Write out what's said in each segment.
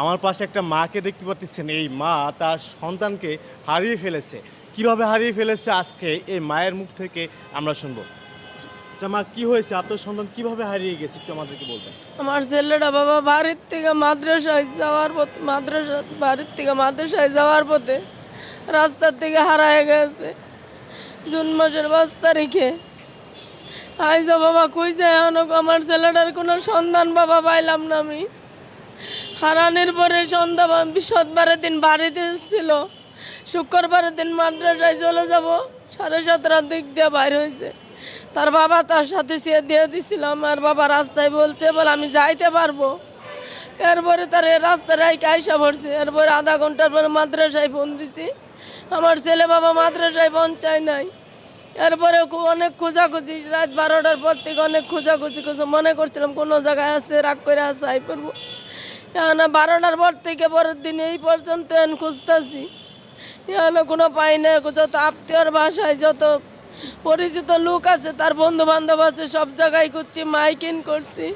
আমার পাশে একটা মাকে দেখতে পাচ্ছেন। এই মা তার সন্তানকে হারিয়ে ফেলেছে। কীভাবে হারিয়ে ফেলেছে আজকে এই মায়ের মুখ থেকে আমরা শুনব। আচ্ছা মা, কি হয়েছে? আপনার সন্তান কীভাবে হারিয়ে গেছে? একটু আমাদেরকে বলবেন। আমার ছেলেটা বাবা বাড়ির থেকে মাদ্রাসায় যাওয়ার পথে, মাদ্রাসা, বাড়ির থেকে মাদ্রাসায় যাওয়ার পথে রাস্তার থেকে হারায় গেছে। জুন মাসের পাঁচ তারিখে। আইজা বাবা খুঁজে অনেক আমার ছেলেটার কোনো সন্ধান বাবা পাইলাম না আমি। হারানোর পরে সন্ধ্যা বৃহস্পতিবারের দিন বাড়িতে এসেছিল। শুক্রবারের দিন মাদ্রাসায় চলে যাব। সাড়ে সাতটার দিক দিয়ে বাইর হয়েছে। তার বাবা তার সাথে সে দিয়ে দিছিল। আমার বাবা রাস্তায় বলছে, বলে, আমি যাইতে পারব। এরপরে তার এ রাস্তায় রাইকে আইসা পড়ছে। এরপরে আধা ঘণ্টার পরে মাদ্রাসায় ফোন দিছি। আমার ছেলে বাবা মাদ্রাসায় পৌঁছায় নাই। এরপরে অনেক খোঁজাখুঁজি। রাত বারোটার পর থেকে অনেক খোঁজাখুঁজি খুঁজে মনে করছিলাম কোনো জায়গায় আছে, রাগ করে আছে, আই পড়ব। বারোটার পর থেকে পরের দিন এই পর্যন্ত খুঁজতেছি। কোনো পাই না যত আত্মীয়র বাসায় যত পরিচিত লোক আছে, তার বন্ধু বান্ধব আছে, সব জায়গায় করছি মাইকিন করছি,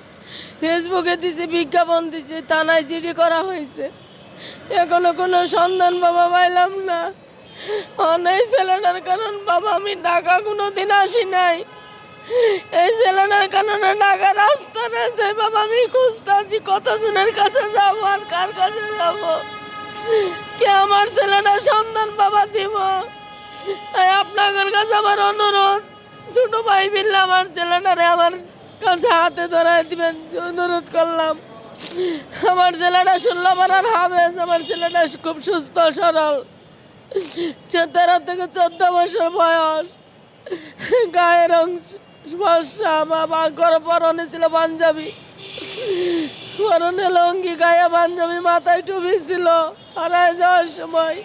ফেসবুকে দিছি, বিজ্ঞাপন দিছি, থানায় জিডি করা হয়েছে। এখনও কোনো সন্ধান বাবা পাইলাম না। অনেক ছেলেটার কারণ বাবা আমি ঢাকা কোনো দিন আসি নাই। এই ছেলেটার কারণে ঢাকা রাস্তা রাস্তায় বাবা, আমি খুঁজতেছি কতজনের কাছে যাব আর কার কাছে যাব? কে আমার ছেলেটা সন্তান বাবা দিব? তাই আপনাদের কাছে আমার অনুরোধ, ছোট ভাই বিল্লা আমার ছেলেটারে আমার কাছে হাতে ধরাই দিবেন, অনুরোধ করলাম। আমার ছেলেটা ষোলো বারার হাবেজ আমার ছেলেটা খুব সুস্থ, সরল। তেরো থেকে চোদ্দ বছর বয়স, গায়ের অংশ। পরনে ছিল লঙ্গি, গায়ে পাঞ্জাবি, মাথায় টুপি ছিল। হারায় যাওয়ার সময়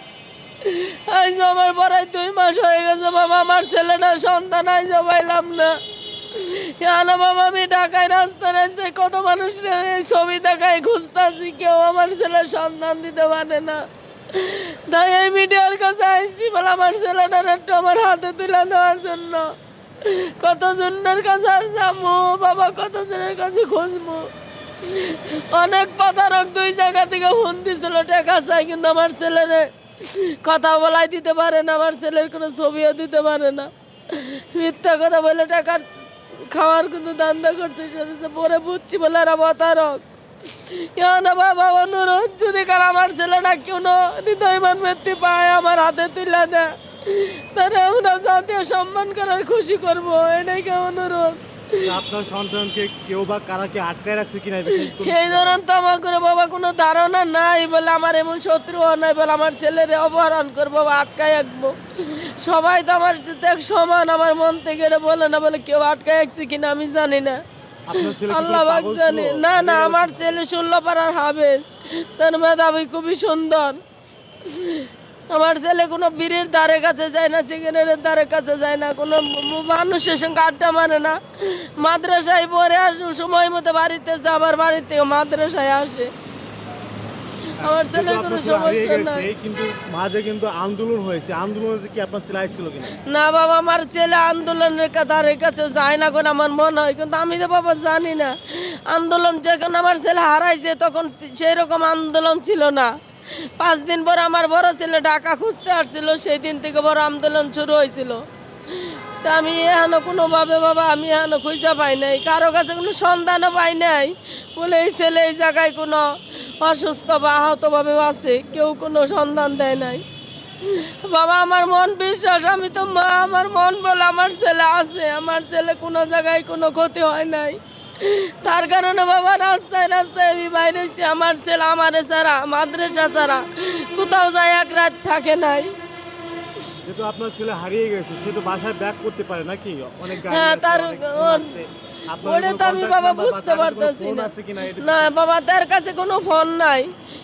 আমার দুই মাস হয়ে গেছে বাবা, আমার ছেলেটার সন্তান আইজ পাইলাম না। আমি কত মানুষ ছবি দেখায় খুঁজতাছি, কেউ আমার ছেলের সন্তান দিতে পারে না। তাই এই মিডিয়ার কাছে আইসি বলে আমার ছেলেটার একটু আমার হাতে তুলে দেওয়ার জন্য। কত জনের কাছে আর যাব, বাবা, কত জনের কাছে খুঁজবো। অনেক প্রতারক দুই জায়গা থেকে ফোন দিছিল, টাকা চাই কিন্তু আমার ছেলেরে। কথা বলাই দিতে পারে না, আমার ছেলের কোনো ছবিও দিতে পারে না। মিথ্যা কথা বলে টাকার খাওয়ার কিন্তু দান্দা করছে সেটা পরে বুঝছি বলে আর প্রতারক। কেন বাবা, অনুরোধ যদি কার, আমার ছেলেটা কোনো হৃদয়মান ব্যক্তি পায়, আমার হাতে তুলে দেয়। তাহলে আমরা জাতীয় সম্মান করার খুশি করব এটাই কে অনুরোধ? আপনার সন্তানকে কেউ বা কারা কি আটকায় রাখছে কিনা এই ধরুন তো আমার করে বাবা কোনো ধারণা নাই বলে আমার এমন শত্রু নাই বলে আমার ছেলেরে অপহরণ করব বা আটকায় রাখব। সবাই তো আমার এক সমান আমার মন থেকে এটা বলে না বলে কেউ আটকায় রাখছে কিনা আমি জানি না। আল্লাহ জানে। না না আমার ছেলে ষোলো পাড়ার হাবেজ তার মেধাবী খুবই সুন্দর। আমার ছেলে কোনো বীরের দ্বারের কাছে যায় না চিকেনের দ্বারে কাছে যায় না কোনো মানুষের সঙ্গে আড্ডা মানে না। মাদ্রাসায় পরে আর সময় মতো বাড়িতে যায় আমার বাড়ি থেকে মাদ্রাসায় আসে। আমার ছেলের কোনো আপনার সমস্যা নাই। কিন্তু মাঝে কিন্তু আন্দোলন হয়েছে। আন্দোলনে কি আপনার ছেলে আসছিল কিনা? না বাবা আমার ছেলে আন্দোলনের কাতারের কাছে যায় না আমার মনে হয় কিন্তু আমি তো বাবা জানি না। আন্দোলন যখন আমার ছেলে হারাইছে তখন সেই রকম আন্দোলন ছিল না। পাঁচ দিন পর আমার বড় ছেলে ঢাকা খুঁজতে আসছিল, সেই দিন থেকে বড় আন্দোলন শুরু হয়েছিল। তা আমি এখানে কোনোভাবে বাবা, আমি এখানে খুঁজে পাই নাই, কারও কাছে কোনো সন্ধানও পাই নাই। বলে এই ছেলে এই জায়গায় কোনো অসুস্থ বা আহতভাবে আছে, কেউ কোনো সন্ধান দেয় নাই। বাবা, আমার মন বিশ্বাস, আমি তো মা, আমার মন বলে আমার ছেলে আছে, আমার ছেলে কোনো জায়গায় কোনো ক্ষতি হয় নাই। তার কারণে বাবা রাস্তায় রাস্তায় আমি বাইরেছি আমার ছেলে আমারে ছাড়া মাদ্রাসা ছাড়া কোথাও যায় এক রাত থাকে নাই। যেহেতু আপনার ছেলে হারিয়ে গেছে সে তো বাসায় ব্যাক করতে পারে নাকি? অনেক হ্যাঁ, তার- কোনো তো আমি বাবা বুঝতে পারতেছি না। বাবা তার কাছে কোনো ফোন নাই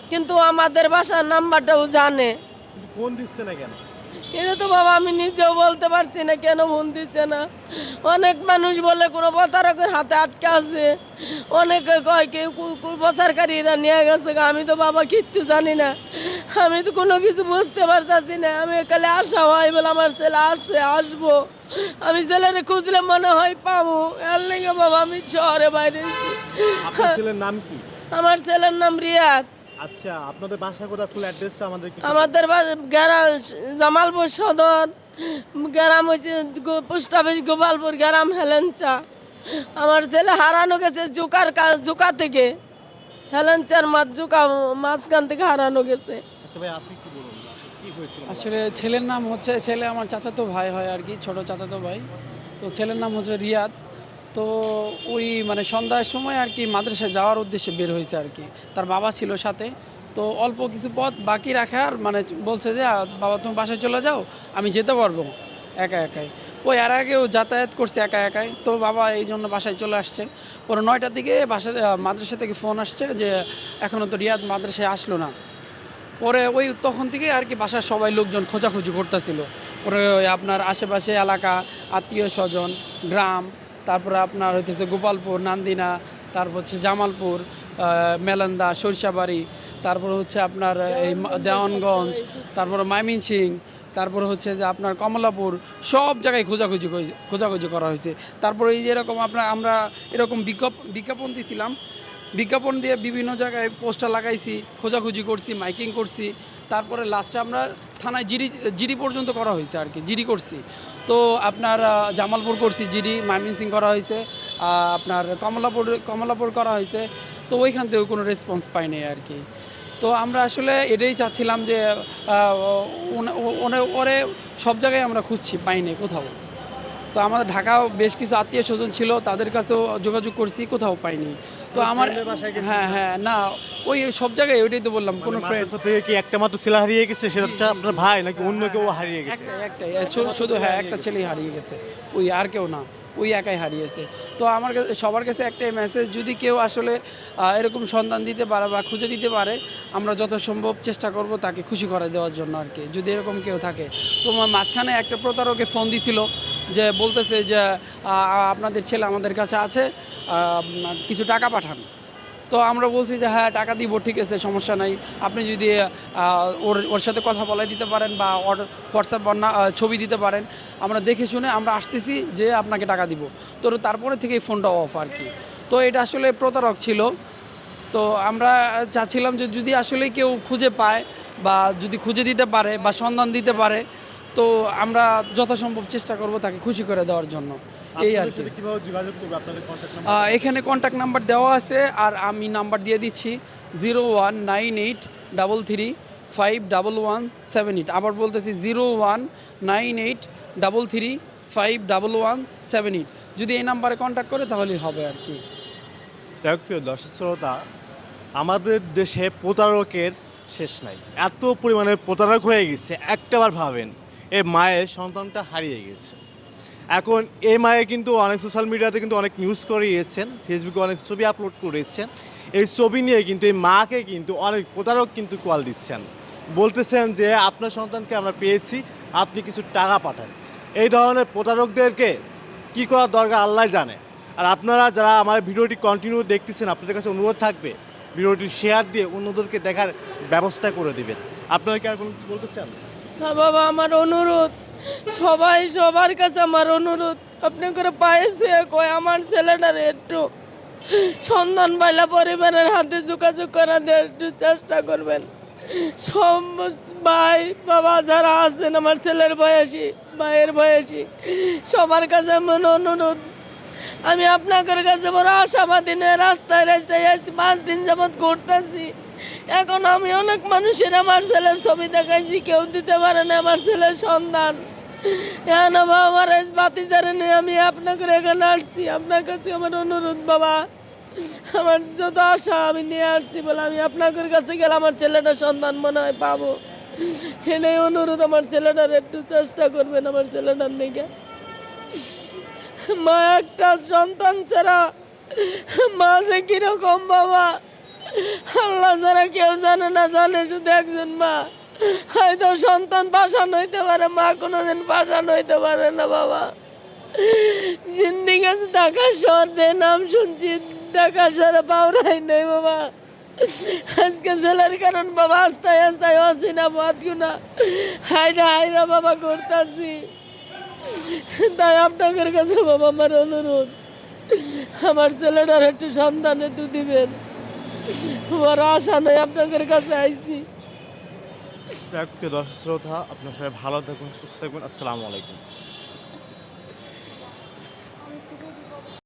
কিন্তু আমাদের বাসার নাম্বারটাও জানে। ফোন দিচ্ছে না কেন? এটা তো বাবা আমি নিজেও বলতে পারছি না কেন ফোন দিচ্ছে না। অনেক মানুষ বলে কোনো প্রতারকের হাতে আটকে আছে। অনেকে কয় কেউ প্রচারকারীরা নিয়ে গেছে আমি তো বাবা কিচ্ছু জানি না। আমি তো কোনো কিছু বুঝতে পারতাছি না। আমি একালে আসা হয় বলে আমার ছেলে আসছে আসব। আমি ছেলেরে খুঁজলে মনে হয় পাবো। এর লেগে বাবা আমি শহরে বাইরে ছেলের নাম কি? আমার ছেলের নাম রিয়াদ। আচ্ছা আপনাদের বাসা কোথায়? ফুল অ্যাড্রেসটা আমাদের কি আমাদের গ্রাম জামালপুর সদর। গ্রাম হচ্ছে গো- পোস্ট অফিস গোপালপুর গ্রাম হেলেঞ্চা। আমার ছেলে হারানো গেছে জুকার জুকা থেকে। হেলেঞ্চার মাছ জুকা মাঝখান থেকে হারানো গেছে। আচ্ছা ভাই আপনি কি বলুন কি হয়েছিল? আসলে ছেলের নাম হচ্ছে ছেলে আমার চাচাতো ভাই হয় আর কি ছোট চাচাতো ভাই। তো ছেলের নাম হচ্ছে রিয়াদ। তো ওই মানে সন্ধ্যার সময় আর কি মাদ্রাসায় যাওয়ার উদ্দেশ্যে বের হয়েছে আর কি। তার বাবা ছিল সাথে। তো অল্প কিছু পথ বাকি রাখার মানে বলছে যে বাবা তুমি বাসায় চলে যাও, আমি যেতে পারব। একা একাই। ওই আর আগেও যাতায়াত করছে একা একাই। তো বাবা এই জন্য বাসায় চলে আসছে। পরে নয়টার দিকে বাসা মাদ্রাসা থেকে ফোন আসছে যে এখনও তো রিয়াদ মাদ্রাসায় আসলো না। পরে ওই তখন থেকে আর কি বাসার সবাই লোকজন খোঁজাখুঁজি করতেছিল। পরে আপনার আশেপাশে এলাকা, আত্মীয় স্বজন, গ্রাম তারপরে আপনার হইতেছে গোপালপুর, নান্দিনা, তারপর হচ্ছে জামালপুর মেলান্দা, সরিষাবাড়ি, তারপর হচ্ছে আপনার এই দেওয়ানগঞ্জ, তারপর ময়মনসিং তারপর হচ্ছে যে আপনার কমলাপুর, সব জায়গায় খোঁজাখুঁজি খোঁজাখুঁজি করা হয়েছে। তারপরে এই যে এরকম আপনার, আমরা এরকম বিজ্ঞাপ বিজ্ঞাপন দিছিলাম। বিজ্ঞাপন দিয়ে বিভিন্ন জায়গায় পোস্টার লাগাইছি, খোঁজাখুঁজি করছি, মাইকিং করছি। তারপরে লাস্টে আমরা থানায় জিডি জিডি পর্যন্ত করা হয়েছে আর কি, জিডি করছি। তো আপনার জামালপুর করছি, জিডি মাইমিনসিং করা হয়েছে আপনার কমলাপুর কমলাপুর করা হয়েছে, তো ওইখান থেকেও কোনো রেসপন্স পাইনি আর কি। তো আমরা আসলে এটাই চাচ্ছিলাম যে ওরে সব জায়গায় আমরা খুঁজছি পাইনি কোথাও। তো আমাদের ঢাকাও বেশ কিছু আত্মীয় স্বজন ছিল তাদের কাছেও যোগাযোগ করছি কোথাও পাইনি। তো আমার হ্যাঁ হ্যাঁ না ওই সব জায়গায় ওইটাই তো বললাম কোনো ফ্রেন্ড মাদ্রাসা থেকে কি একটা মাত্র ছেলে হারিয়ে গেছে সেটা আপনার ভাই নাকি অন্য কেউ হারিয়ে গেছে? একটাই শুধু হ্যাঁ একটা ছেলেই হারিয়ে গেছে ওই আর কেউ না। ওই একাই হারিয়েছে। তো আমার কাছে, সবার কাছে একটাই মেসেজ যদি কেউ আসলে এরকম সন্ধান দিতে পারে বা খুঁজে দিতে পারে, আমরা যত সম্ভব চেষ্টা করব তাকে খুশি করে দেওয়ার জন্য আর কি, যদি এরকম কেউ থাকে। তো মাঝখানে একটা প্রতারকে ফোন দিছিল, যে বলতেছে যে আপনাদের ছেলে আমাদের কাছে আছে কিছু টাকা পাঠান। তো আমরা বলছি যে হ্যাঁ টাকা দিব ঠিক আছে সমস্যা নাই। আপনি যদি ওর ওর সাথে কথা বলাই দিতে পারেন বা ওর হোয়াটসঅ্যাপ আহ, ছবি দিতে পারেন। আমরা দেখে শুনে আমরা আসতেছি যে আপনাকে টাকা দিব। তো তারপরে থেকে এই ফোনটা অফ আর কি। তো এটা আসলে প্রতারক ছিল। তো আমরা চাচ্ছিলাম যে যদি আসলে কেউ খুঁজে পায় বা যদি খুঁজে দিতে পারে বা সন্ধান দিতে পারে তো আমরা যথাসম্ভব চেষ্টা করব তাকে খুশি করে দেওয়ার জন্য। এই আর কি। এখানে কন্ট্যাক্ট নাম্বার দেওয়া আছে আর আমি নাম্বার দিয়ে দিচ্ছি zero one nine eight double three five double one seven eight. আবার বলতেছি zero one nine eight double three five double one seven eight. যদি এই নাম্বারে কন্ট্যাক্ট করে তাহলেই হবে আর কি। প্রিয় দর্শক শ্রোতা আমাদের দেশে প্রতারকের শেষ নাই। এত পরিমাণে প্রতারক হয়ে গেছে একটাবার ভাবেন। এ মায়ের সন্তানটা হারিয়ে গেছে। এখন এই মায়ে কিন্তু অনেক সোশ্যাল মিডিয়াতে কিন্তু অনেক নিউজ করিয়েছেন ফেসবুকে অনেক ছবি আপলোড করেছেন। এই ছবি নিয়ে কিন্তু এই মাকে কিন্তু অনেক প্রতারক কিন্তু কল দিচ্ছেন। বলতেছেন যে, আপনার সন্তানকে আমরা পেয়েছি, আপনি কিছু টাকা পাঠান। এই ধরনের প্রতারকদেরকে কি করার দরকার আল্লাহ জানে। আর আপনারা যারা আমার ভিডিওটি কন্টিনিউ দেখতেছেন, আপনাদের কাছে অনুরোধ থাকবে, ভিডিওটি শেয়ার দিয়ে অন্যদেরকে দেখার ব্যবস্থা করে দেবেন। আপনারা কি আর কোনো কিছু বলতে চান? হ্যাঁ বাবা, আমার অনুরোধ। সবাই সবার কাছে আমার অনুরোধ। আপনি করে পায়ে শুয়ে কয়, আমার ছেলেটার একটু সন্ধান পাইলা পরিবারের হাতে যোগাযোগ করা দেওয়ার একটু চেষ্টা করবেন। সব ভাই, বাবা যারা আছেন, আমার ছেলের বয়সী, ভাইয়ের বয়সী, সবার কাছে আমার অনুরোধ। আমি আপনাদের কাছে বড় আশাবাদী রাস্তায় রাস্তায় আছি পাঁচ দিন যাবৎ ঘুরতেছি। এখন আমি অনেক মানুষের আমার ছেলের ছবি দেখাইছি, কেউ দিতে পারে না আমার ছেলের সন্ধান হ্যাঁ বাবা, আমার আজ বাতিজারে নিয়ে আমি আপনাকে এখানে আসছি আপনার কাছে আমার অনুরোধ বাবা, আমার যত আশা আমি নিয়ে আসছি বলে আমি আপনাদের কাছে গেলে আমার ছেলেটার সন্ধান মনে হয় পাবো। এটাই অনুরোধ, আমার ছেলেটার একটু চেষ্টা করবেন আমার ছেলেটার নিকে। মা, একটা সন্তান ছাড়া মা যে কীরকম বাবা? আল্লাহ ছাড়া কেউ জানে না, জানে শুধু একজন মা। হয়তো সন্তান পাশান হইতে পারে, মা কোনোদিন পাশান হইতে পারে না, বাবা। জিন্দিগি ঢাকা শহর দিয়ে নাম শুনছি, ঢাকা শহরে পাওরাই নেই, বাবা। আজকে ছেলের কারণ, বাবা আস্তায় আস্তায় অসিনা বাদ হাইরা হাইরা বাবা করতেছি তাই আপনাদের কাছে, বাবা, আমার অনুরোধ। আমার ছেলেটার একটু সন্তান একটু দিবেন। আমার আশা নাই, আপনাদের কাছে আইছি। দর্শক শ্রোতা, আপনার সবাই ভালো থাকুন, সুস্থ থাকুন। আসসালামু আলাইকুম।